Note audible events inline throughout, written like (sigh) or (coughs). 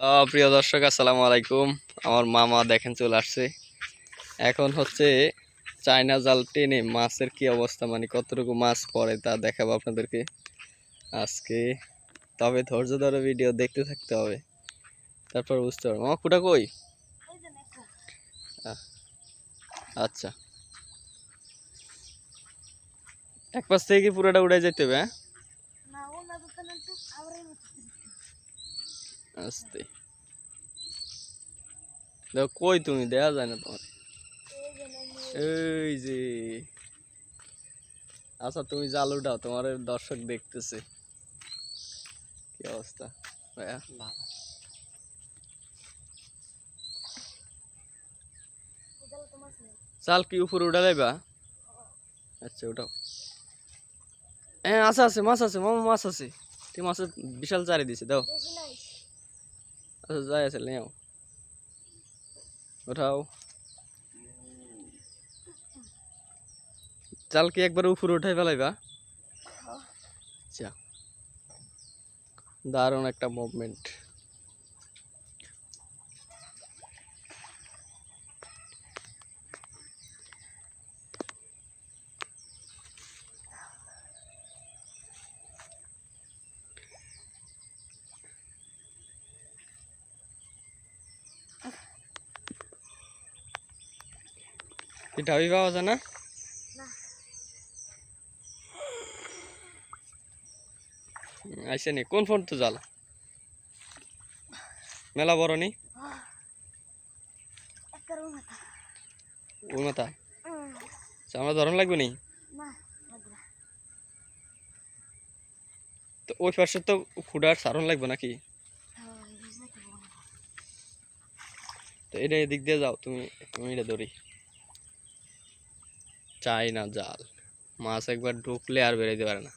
তো প্রিয় দর্শক, আসসালামু আলাইকুম। আমার মামা দেখেন চলে আসছে। এখন হচ্ছে চায়না জাল টেনে মাছের কি অবস্থা মানে কতটুকু মাছ পড়ে তা দেখাবো আপনাদেরকে আজকে। তবে ধৈর্য ধরে ভিডিও দেখতে থাকতে হবে। তারপর বুঝতে পারব। মামা, কুটা কই? আচ্ছা। এক পাশ থেকে কি পুরোটা উড়ে যেতে হবে হ্যাঁ? আস্তে। দেখো, কই তুমি? দেয়া যায় না তোমার? এই যে। আচ্ছা তুমি জাল উঠাও, তোমার দর্শক দেখতেছে। কি অবস্থা, ভাইয়া? চাল কি উপরে উঠা যাইবা? আচ্ছা উঠাও। হ্যাঁ আছে আছে, মাছ আছে, মামা, মাছ আছে। ঠিক মাছের বিশাল চারি দিছে, দাও। আচ্ছা যাই আছে নেও উঠাও চাল কি একবার উপরে উঠাই ফেলাইবা আচ্ছা দারুণ একটা মুভমেন্ট ঢাবি পাওয়া যায় না আইসে নি কোন ফোন তো জাল মেলা বড় নি মাথা আচ্ছা, আমরা ধরন লাগবে নি তো ওই পাশে তো খুঁড়ার সারণ লাগবে নাকি তো এটা এদিক দিয়ে যাও তুমি তুমি এটা ধরি চাই না জাল। মাছ একবার ঢুকলে আর বেরোতে পারে না।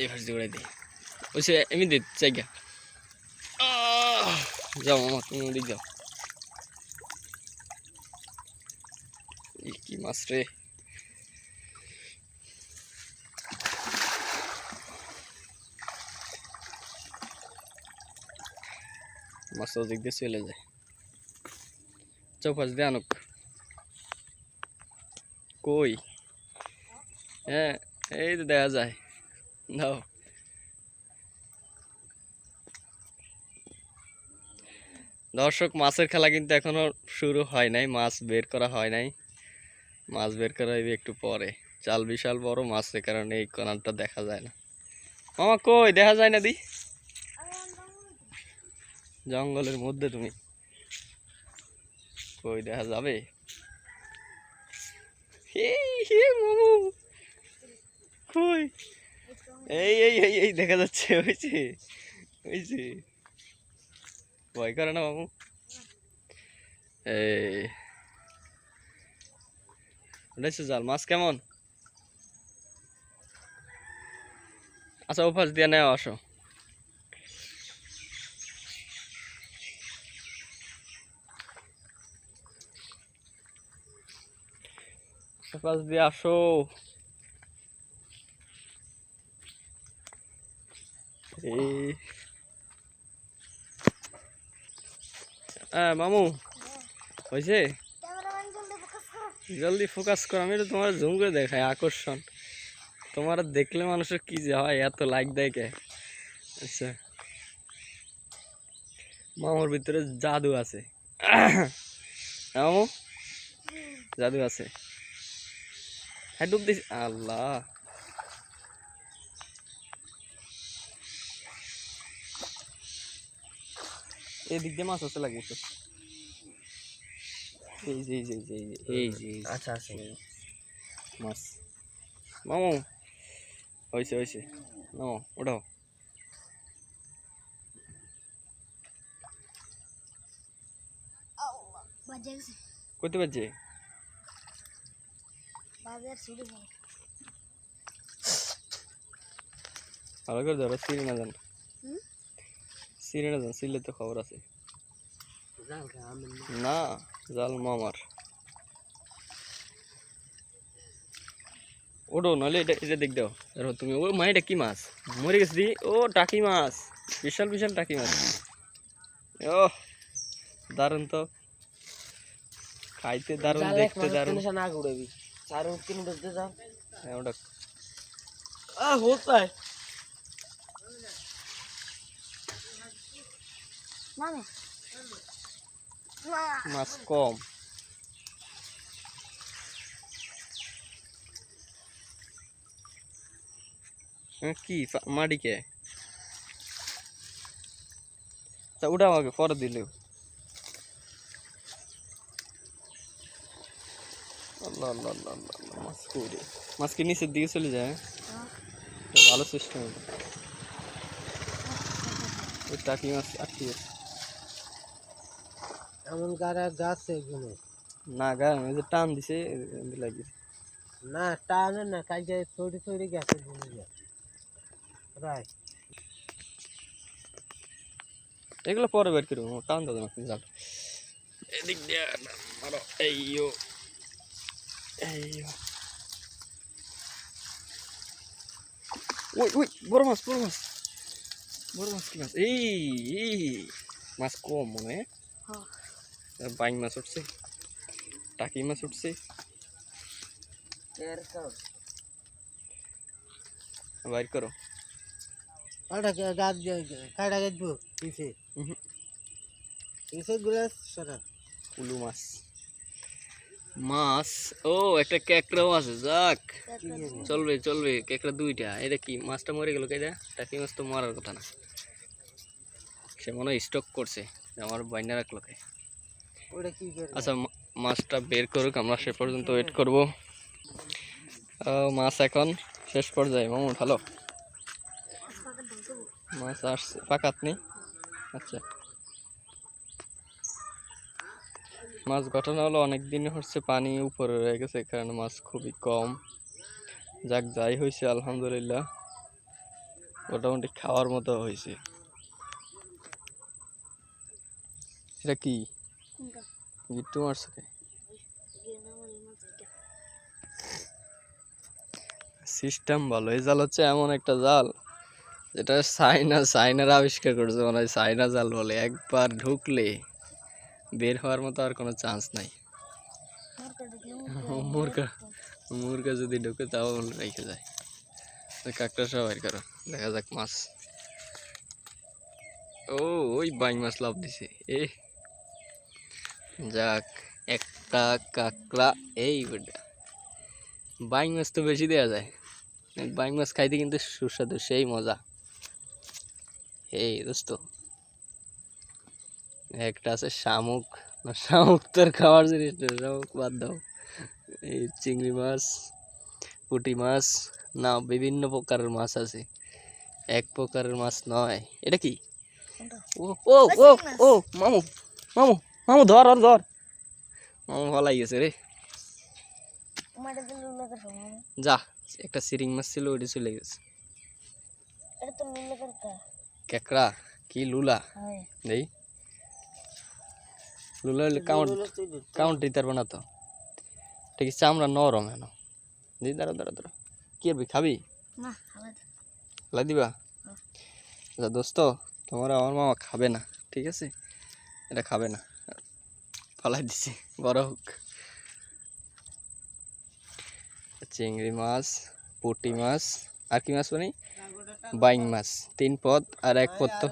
এই দিয়ে উড়াই দিই ওই সে এমনি দে জায়গা যাও মামা, তুমি ওদিক যাও। কি মাছ রে। মাছ ওদিক দিয়ে চলে যায়। চৌপাশ দিয়ে আনুক। কই? হ্যাঁ এই তো দেখা যায়। দাও। দর্শক, মাছের খেলা কিন্তু এখনও শুরু হয় নাই। মাছ বের করা হয় নাই। মাছ বের করা হইবে একটু পরে। চাল বিশাল বড় মাছের কারণে এই কোনারটা দেখা যায় না। মামা কই? দেখা যায় না দি? জঙ্গলের মধ্যে তুমি। কই, দেখা যাবে? মামু। কই? এই এই এই এই, দেখা যাচ্ছে হয়েছে হয়েছে ভয় করে না মামু? এই। উঠেছে জাল মাছ কেমন? আচ্ছা ওপাশ দিয়ে নেওয়া আসো। ওপাশ দিয়ে আসো। হ্যাঁ মামু হয়েছে জলদি ফোকাস করো আমি তোমার জুম করে দেখাই আকর্ষণ। তোমার দেখলে মানুষের কি যে হয় এত লাইক দেয় কে? আচ্ছা। মামুর ভিতরে জাদু আছে। (coughs) হ্যাঁ, মামু? জাদু আছে। হ্যাঁ ডুব দিস আল্লাহ। এদিক দিয়ে মাছ আছে লাগে তো। এই যে এই যে এই যে এই যে এই যে এই যে। আচ্ছা আচ্ছা। মাছ। মামু। হয়েছে হয়েছে নামো ওঠাও করতে পারছে? ভালো করে ধরো সিঁড়ি না যান সিঁড়ি না যান সিলে তো খবর আছে। না জাল মামার ওটো নাহলে এটা এটা দেখ দাও। তুমি ও মা এটা কি মাছ? মরে গেছে দি ও টাকি মাছ। বিশাল বিশাল টাকি মাছ। ও দারুণ তো। খাইতে দারুণ দেখতে দারুণ। না ঘুরেবি চার কিনে ঢুকতে যাও হ্যাঁ, ওটা আহ হোতায় মাছ কম কি ফা- মাটিকে তা ওটা আমাকে পরে দিলেও আল্লাহ আল্লাহ আল্লাহ আল্লাহ আল্লাহ, মাছ করে মাছ কি নিচের দিকে চলে যায় ভালো সিস্টেম ওই টাকি মাছ আটকে গেছে। এমন গাড়া গাছ এগুলো? না গা যে টান দিছে লাগিয়েছে না টানে না কাজে ছড়ি ছড়ি গেছে রায়। এগুলো পরে বের করব টান না জাল এদিক দিয়ে মারো এইও এইও ওই ওই বড় মাছ বড় মাছ বড় মাছ কি মাছ এই এই মাছ কম মনে হয় বাইং মাছ উঠছে টাকি মাছ উঠছে বাইর করো ওটা গাছ কাটা গাছবো পিছে। পিছে গুলো সরা উলু মাছ মাছ? ও একটা ক্যাকড়াও আছে যাক। চলবে চলবে কেকড়া দুইটা। এটা কি মাছটা মরে গেল কেটা টাকি মাছ তো মারার কথা না। সে মনে স্টক করছে আমার বাইনা রাখল কে। আচ্ছা মাছটা বের করুক আমরা সে পর্যন্ত ওয়েট করব। মাছ এখন শেষ পর্যায়ে মামু ভালো? মাছ আসছে পাকাত নেই আচ্ছা। মাছ ঘটনা হলো অনেক দিন হচ্ছে পানি উপরে রয়ে গেছে কারণ মাছ খুবই কম। যাক যাই হয়েছে আলহামদুলিল্লাহ। মোটামুটি খাওয়ার মতো হয়েছে। এটা কি? গিট্টু মারছে কে? সিস্টেম ভালো। এই জাল হচ্ছে এমন একটা জাল যেটা চাইনা চাইনার আবিষ্কার করেছে মানে চাইনা জাল বলে। একবার ঢুকলে বের হওয়ার মতো আর কোনো চান্স নাই। মুরগা মুরগা যদি ঢুকে তাও রেখে যায়। কাকটা সব বের করো, দেখা যাক মাছ। ও, ওই বাইং মাছ লাভ দিছে। এ, যাক, একটা কাকড়া এই বেটা। বাইং মাছ তো বেশি দেওয়া যায়। বাইং মাছ খাইতে কিন্তু সুস্বাদু, সেই মজা। এই দোস্ত একটা আছে শামুক। শামুক তোর খাওয়ার জিনিস না শামুক বাদ দাও। এই চিংড়ি মাছ পুঁটি মাছ না বিভিন্ন প্রকারের মাছ আছে। এক প্রকারের মাছ নয়। এটা কি? ও ও ও ও মামু মামু মামু ধর ধর ধর। মামু ভালাই গেছে রে। যা একটা সিরিং মাছ ছিল ওইটা চলে গেছে। কেকড়া কি। লুলা। নেই লুলা কাউন্ট কাউন্ট দিতে। পারব না তো। ঠিক আছে চামড়া নরম হেন দি দাঁড়া দাঁড়া দাঁড়া। কি করবি খাবি? লাই দিবা? আচ্ছা দোস্ত তোমার আমার মামা খাবে না ঠিক আছে? এটা খাবে না। ফালাই দিছি বড় হোক। চিংড়ি মাছ পুটি মাছ আর কি মাছ বানি বাইং মাছ। তিন পদ আর এক পদ তো।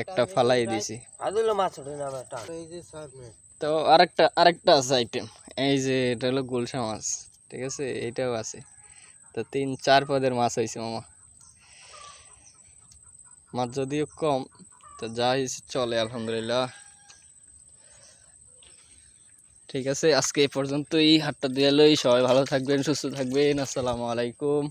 একটা ফালাই দিছি। আদিল মাছ ওঠে না একটা এই যে সামনে তো আরেকটা আরেকটা আছে আইটেম এই যে এটা হলো গুলশা মাছ ঠিক আছে? এইটাও আছে। তো তিন চার পদের মাছ হয়েছে মামা। মাছ যদিও কম তো যা হয়েছে চলে আলহামদুলিল্লাহ। ঠিক আছে আজকে এই পর্যন্তই। হাটটা দিয়ে সবাই ভালো থাকবেন সুস্থ থাকবেন। আসসালামু আলাইকুম।